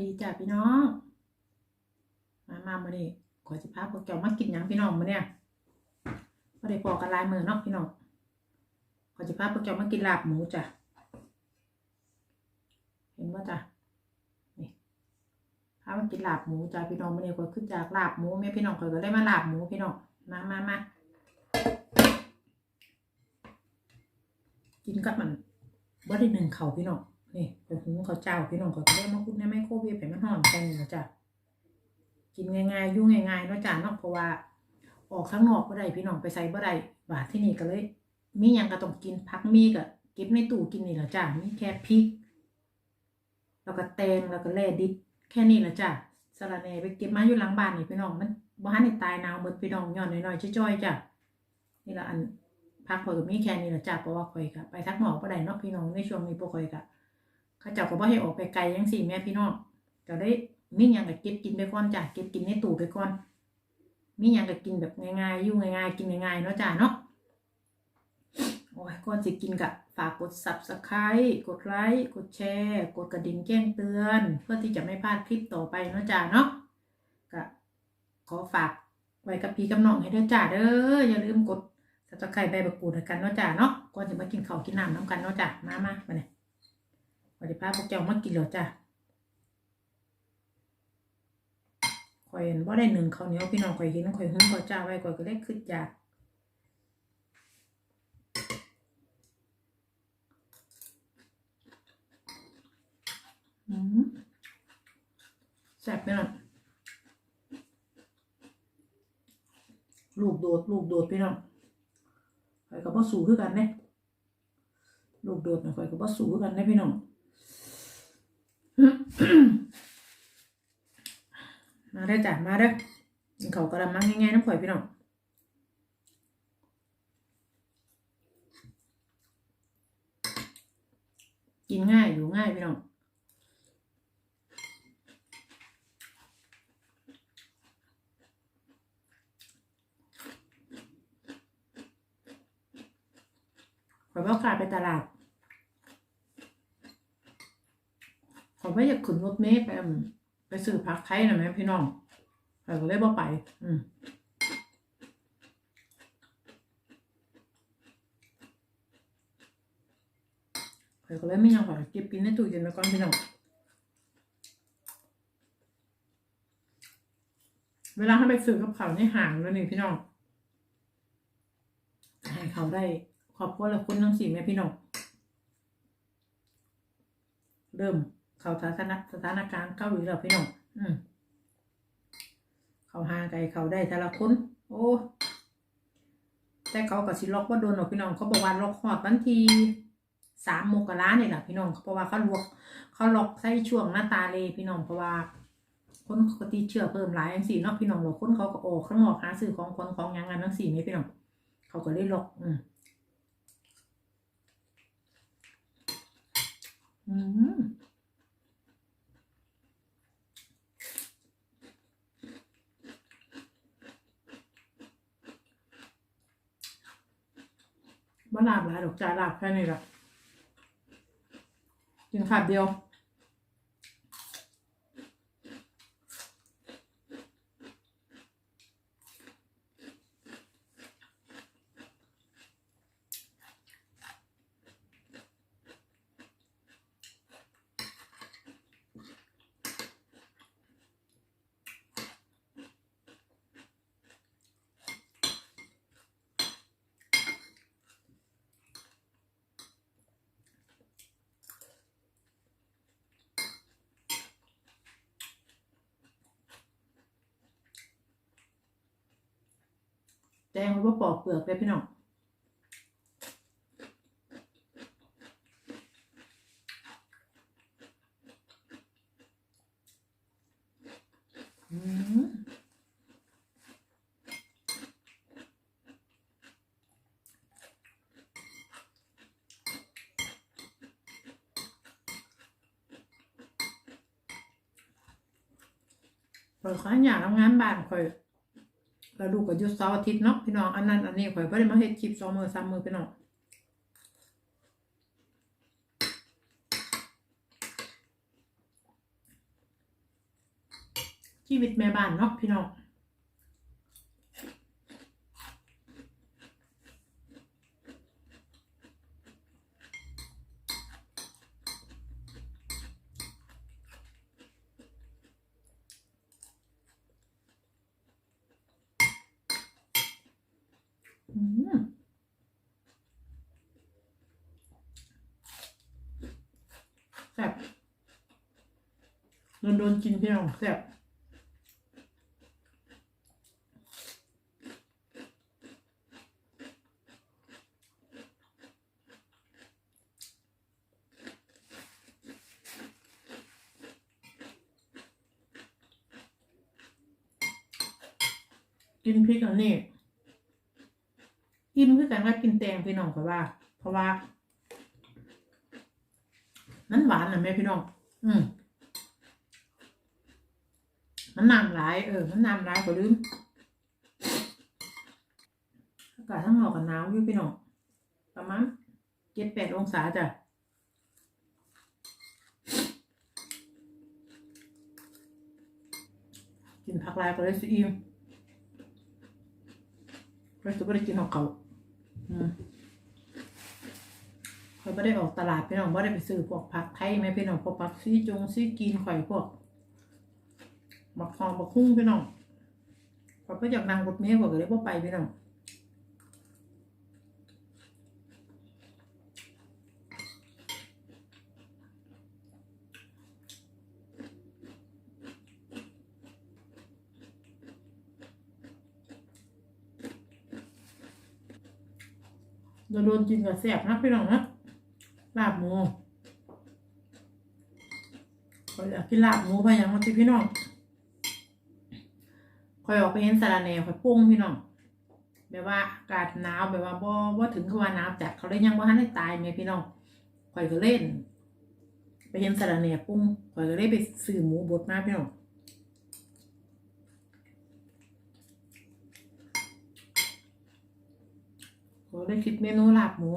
ดีจ้าพี่น้อง มามามาดิขอสิพาพวกเจ้ามากินยังพี่น้องมาเนี่ยพอได้ปอกกันลายมือเนาะพี่น้องขอสิพาพวกเจ้ามากินลาบหมูจ้ะ เห็นว่าจ้ะนี่พามากินลาบหมูจ้ะพี่น้องมาเนี่ยก็ขึ้นจากลาบหมูแม่พี่น้องก็เลยมาลาบหมูพี่น้อง มามามากินกับมันบ่ได้หนึ่งเข่าพี่น้อง นี่ไปหุงข้าวเจ้าพี่น้องก็ได้มาคุดในไมโครเวฟให้มันหอมกันนะจ้ะกินง่ายๆยุ่งง่ายๆเนาะจ้ะเนาะเพราะว่า ออกข้างนอกบ่ได้พี่น้องไปใส่บ่ได้บาดที่นี่ก็เลย มียังก็ต้องกินพักมีก็เก็บในตู้กินนี่แหละจ้ะมีแค่พริก แล้วก็แตงแล้วก็แล่ดิบแค่นี้แหละจ้ะสะระแหน่ไปเก็บมาอยู่หลังบ้านนี่พี่น้องมันบ่ทันได้ตายหนาวหมดพี่น้องย้อนน้อยๆจ้อยๆจ้ะนี่ละอันพักข่อยก็มีแค่นี้แหละจ้ะเพราะว่าข่อยก็ไปทักหมอกบ่ได้เนาะพี่น้องในช่วงนี้พวกข่อยก็ ขาเจ้าก็บ่ให้ออกไปไกลจังซี่แม่พี่น้องก็ได้มีหยังก็เก็บกินไปก่อนจ้ะเก็บกินในตู้ไปก่อนมีหยังก็กินแบบง่ายๆอยู่ง่ายๆกินง่ายๆเนาะจ้ะเนาะโอ้ยก่อนสิกินกะฝากกด subscribe กดไลค์กดแชร์ กดกระดิ่งแจ้งเตือน เพื่อที่จะไม่พลาดคลิปต่อไปเนาะจ้าเนาะก็ขอฝากไว้กับพี่กับน้องให้ด้วยจ้าเด้ออย่าลืมกด subscribe ใบบักกูดกันเนาะจ้าเนาะก่อนจะมากินข้าวกินน้ำน้ำกันเนาะจ้ามามามาเนี่ย วันนี้พาพวกเจ้ามากินแล้วจ้าข่อยเห็นว่าได้หนึ่งข้าวเหนียวพี่น้องข่อยเห็นข่อยหุ้มข้าวเจ้าไว้ข่อยก็เลยคิดอยากอืมแซ่บไปหน่อยลูกโดดลูกโดดพี่น้องข่อยกับพ่สูคือกันเด้ลูกโดดนะข่อยกับพ่สูคือกันเด้พี่น้อง มาได้จ้ะมาได้อเขากระมังง่ายๆน้ำข่อยพี่น้องกินง่ายอยู่ง่ายพี่น้องข่อยว่ากลายไปตลาด ข่อยว่าอยากขึ้นรถเมล์ไปไปซื้อผักไทยนะแม่พี่น้องข่อยก็เลยบ่ไป อืมข่อยก็เลยไม่ยังข่อยเก็บกินในตู้เย็นไว้ก่อนพี่น้องเวลาให้ไปซื้อกับเขาในห่างแล้วนี่พี่น้องให้เขาได้ขอบคุณและคุณทั้งสี่แม่พี่น้องเริ่ม เขาสถานสถานการณ์เกาหลีแล้วพี่น้องอืมเขาหาไก่เขาได้แต่ละคน โอ้แต่เขากับสิล็อกว่าโดนหรอกพี่น้องเขาบอกว่าล็อกหอดวันที่สามโมกราเนี่ยแหละพี่น้องเพราะว่าเขาลวกเขาล็อกใส่ช่วงหน้าตาเลยพี่น้องเพราะว่า คนเขาก็ติดเชื้อเพิ่มหลายอันสี่นาะพี่น้องหรอกคนเขาก็ออกข้างนอกหาซื้อของคนของยังงานทั้งสี่นี่พี่น้องเขาก็เลยล็อกอืมอืม บ่ลาบหลายดอกจ้าลาบแค่นี้ละกินขาดเดียว แตงว่าปอกเปลือกเลยพี่น้องอืมเปิดข้าวหย่าทำงานบ้านคอย แล้วลูกก็ยุดเสาร์อาทิตย์เนาะพี่น้องอันนั้นอันนี้ข่อยไม่ได้มาเฮ็ดคลิปสองมือสามมือพี่น้องชีวิตแม่บ้านเนาะพี่น้อง แซ่บโดนโดนๆกินพี่น้องแซ่บกินพริกอันนี้ อิ่มคือกันว่ากินแตงพี่น้องก็ว่า เพราะว่ามันหวานนะแม่พี่น้อง อืมมันน้ำลายเออ มันน้ำลายกว่าลืมอากาศทั้งนอกกับหนาวอยู่พี่น้องประมาณเจ็ดแปดองศาจ้ะกินผักลายก็เลยสิอิ่มเราจะไม่ได้กินของเขา เขาไม่ได้ออกตลาดพี่น้องไม่ได้ไปซื้อพวกผักไทยไหมพี่น้องพวกผักซีจงซีกินข่อยพวกบักทองบักคุ้งพี่น้องเขาก็อยากนางรถเมล์กว่าก็เลยพ่ไปพี่น้อง โดนโดนกินกับแสบนะพี่น้องนะลาบหมูข่อยอยากกินลาบหมูพะยังมาที่พี่น้องคอยออกไปเห็นสาระแหน่คอยปุ้งพี่น้องแบบว่าอากาศหนาวแบบว่าบ่บ่ถึงกับว่าหนาวจัดเขาเลยยังว่าให้ได้ตายไงพี่น้องคอยก็เล่น ไปเห็นสาระแหน่ปุ้งคอยก็เลยไปซื้อหมูบดมาพี่น้อง ก็เลยคิดเมนูลาบหมู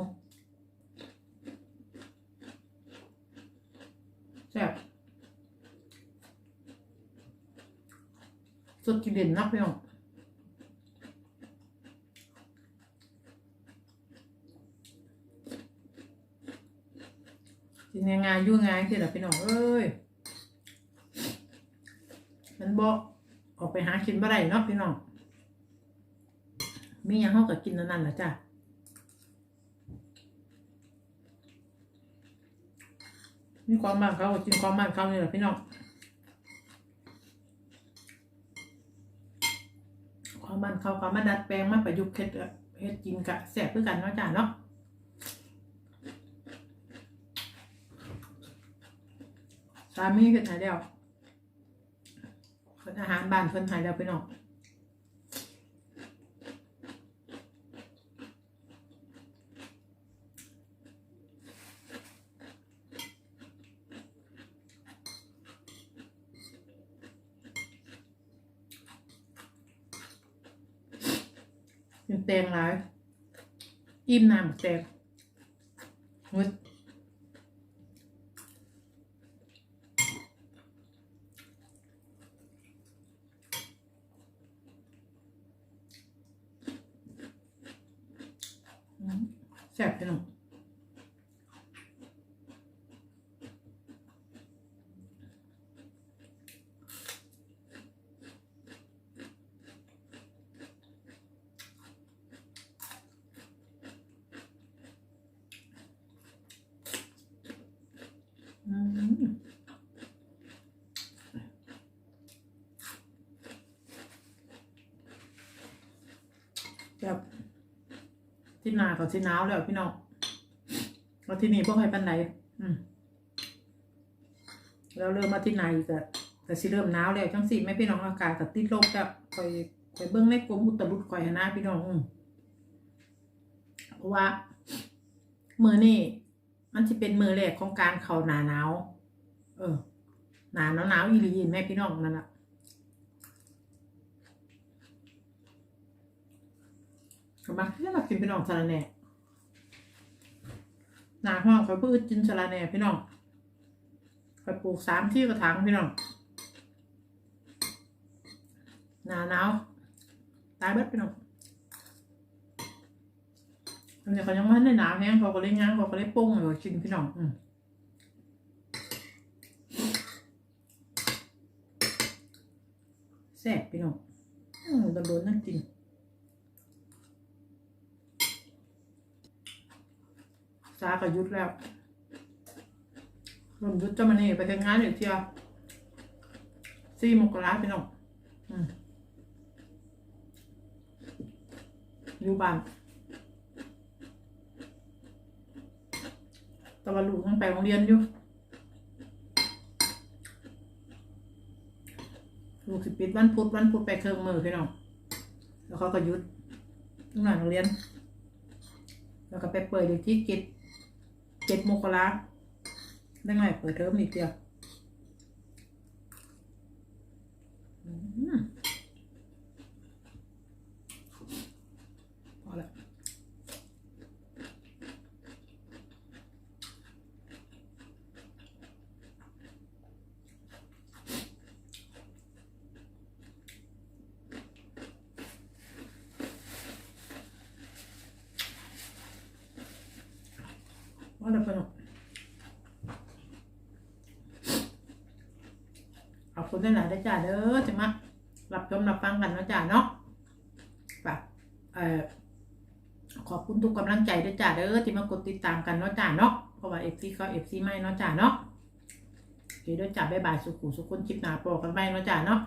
แซ่บสดกินเด่นนักพี่น้องกินงายๆยุ่งง่ายคือแบบพี่น้องเอ้ยมันบอกออกไปหากินบ่ได้เนาะพี่น้องมีหยังเฮาก็กินนนั่นแหละจ้ะ มีความบ้านเขาก็กินความบ้านเขานี่แหละพี่น้องความบ้านเขาเขามมาดัดแปลงมาประยุกต์เฮ็ดเฮ็ดกินกะแซ่บคือกันเนาะจ้ะเนาะสามีเพิ่นหายแล้วเพิ่นอาหารบ้านเพิ่นหายแล้วพี่น้อง กินแตงหลายอิ่มน้ำแตงมึด อืมแซ่บพี่น้องอืม แบบที่นากับที่หนาวแล้วพี่น้องมาที่นี่พวกใครปันไหนอืมแล้วเริ่มมาที่ไหนก็แต่สิเริ่มหนาวแล้วจังสิแม่พี่น้องอากาศกับติดลบจะคอยคอยเบิ้องในกรมอุตรุดคอยนะพี่น้องเพราะว่ามือนี่มันจะเป็นมือแรกของการเข้าหนาหนาว เออ หนาหนาวหนาวอีหลีแม่พี่น้องนั่นแหละ ก็มาเรียกว่ากินพี่น้องสาระแหน่หนาห้องเขาพืชกินสาระแหน่พี่น้องเขาปลูกสามที่กระถางพี่น้องหนาหนาวตายเบิดพี่น้องอันนี้เขายังไม่ได้หนาวแห้งเขาก็เลยย่างเขาก็เลยโป้งเลยกินพี่น้องอืมแซ่บพี่น้องอืมโดนๆนั่นจริง ซาก็ยุดแล้วลมยุดจะมานี่ไปทำงานอีกเที่ยวสี่มกราพี่น้องอยู่บ้านตะวันลูกยังไปโรงเรียนอยู่ลูกสิปิดวันพุธวันพุธไปเครื่องมือพี่น้องแล้วเขาก็ยุดทุกหน่อยโรงเรียน แล้วก็ไปเปิดอยู่ที่เจ็ด เจ็ดโมกราได้ไงเปิดเทอมอีกเดียวอืมพอละ พอละพี่น้องขอบคุณที่ไหนได้อจ้าเด้อจะมารับชมรับฟังกันนะจ้าเนาะฝากเออขอบคุณทุกกำลังใจด้วยจ้าเด้อที่มากดติดตามกันเนาะจ้าเนาะเพราะว่าเอฟซีก็เอฟซีไม่เนาะจ้าเนาะโอเคด้วยจ้าบ๊ายบายสุขุสุขคนคลิปหนาโปรกันไปเนาะจ้าเนาะ